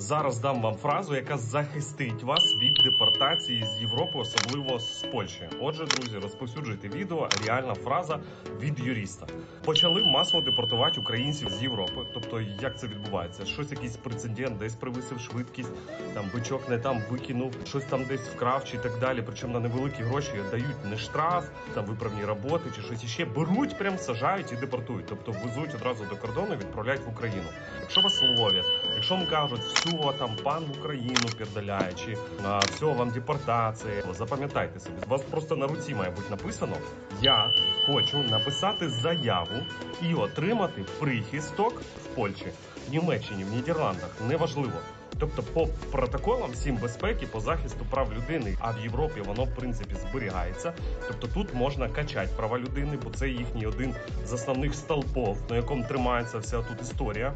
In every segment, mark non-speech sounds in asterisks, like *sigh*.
Зараз дам вам фразу, яка захистить вас від депортації з Європи, особливо з Польщі. Отже, друзі, розповсюджуйте відео. Реальна фраза від юриста. Почали масово депортувати українців з Європи. Тобто, як це відбувається? Щось якийсь прецедент, десь привисив швидкість, там бичок не там викинув, щось там десь вкрав чи так далі. Причому на невеликі гроші дають не штраф, там виправні роботи чи щось іще. Беруть, прям сажають і депортують. Тобто везуть одразу до кордону, і відправляють в Україну. Якщо вас ловлять, якщо вам кажуть, все, там пан в Україну передаляє, чи а, все, вам депортація. Запам'ятайте собі, у вас просто на руці має бути написано: Я хочу написати заяву і отримати прихисток в Польщі, в Німеччині, в Нідерландах. Неважливо. Тобто, по протоколам всім безпеки, по захисту прав людини, а в Європі воно в принципі зберігається. Тобто тут можна качати права людини, бо це їхній один з основних столпов, на якому тримається вся тут історія.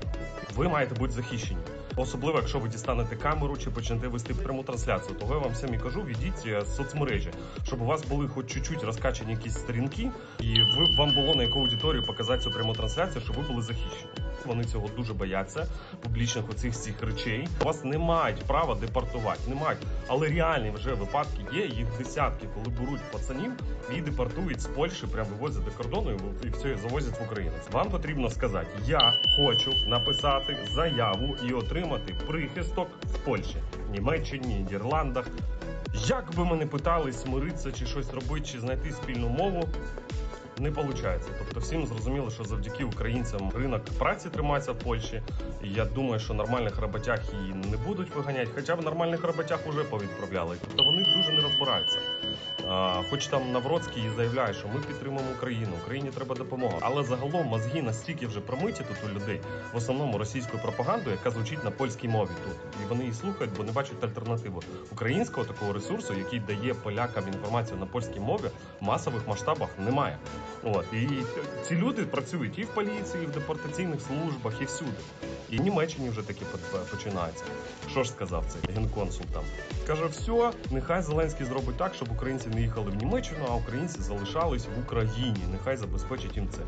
Ви маєте бути захищені. Особливо, якщо ви дістанете камеру чи почнете вести пряму трансляцію, того я вам всім і кажу, відіть е, соцмережі, щоб у вас були хоч чуть-чуть розкачані якісь сторінки, і ви вам було на яку аудиторію показати цю пряму трансляцію, щоб ви були захищені. Вони цього дуже бояться, публічних оцих всіх речей. Вас не мають права депортувати, не мають. Але реальні вже випадки є. Їх десятки, коли беруть пацанів і депортують з Польщі, прям вивозять до кордону і, все завозять в Україну. Вам потрібно сказати: я хочу написати заяву і отримати прихисток в Польщі, Німеччині, Нідерландах. Як би ми не питались смиритися чи щось робити, чи знайти спільну мову, не виходить. Тобто всім зрозуміло, що завдяки українцям ринок праці тримається в Польщі. Я думаю, що нормальних роботяг її не будуть виганяти, хоча б нормальних роботяг вже повідправляли. Тобто вони дуже не розбираються. А, хоч там Навроцький заявляє, що ми підтримуємо Україну, Україні треба допомога. Але загалом мозги настільки вже промиті тут у людей, в основному російською пропагандою, яка звучить на польській мові тут. І вони її слухають, бо не бачать альтернативу. Українського такого ресурсу, який дає полякам інформацію на польській мові, масових масштабах немає. От і ці люди працюють і в поліції, і в депортаційних службах, і всюди. І в Німеччині вже таки по- починається. Що ж сказав цей генконсул там? Каже, все, нехай Зеленський зробить так, щоб українці не їхали в Німеччину, а українці залишались в Україні. Нехай забезпечить їм це.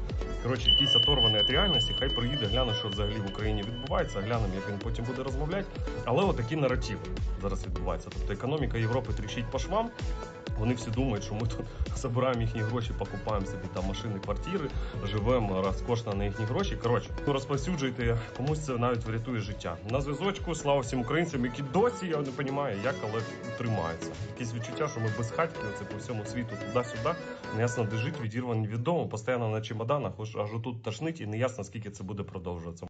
Коротше, якийсь оторваний від реальності, хай приїде, гляне, що взагалі в Україні відбувається, глянемо, як він потім буде розмовляти. Але отакі наративи зараз відбуваються. Тобто економіка Європи тріщить по швам. Вони всі думають, що ми тут *laughs* забираємо їхні гроші, покупаємо собі там машини, квартири, живемо розкошно на їхні гроші. Коротше, розповсюджуйте, комусь це навіть врятує життя. На зв'язочку, слава всім українцям, які досі я не розумію, як але тримаються. Якесь відчуття, що ми безхатьки, оце по всьому світу туди-сюди. Неясно де жить, відірвані від дому, постійно на чемоданах, аж аж тут тошнить і неясно, скільки це буде продовжуватися.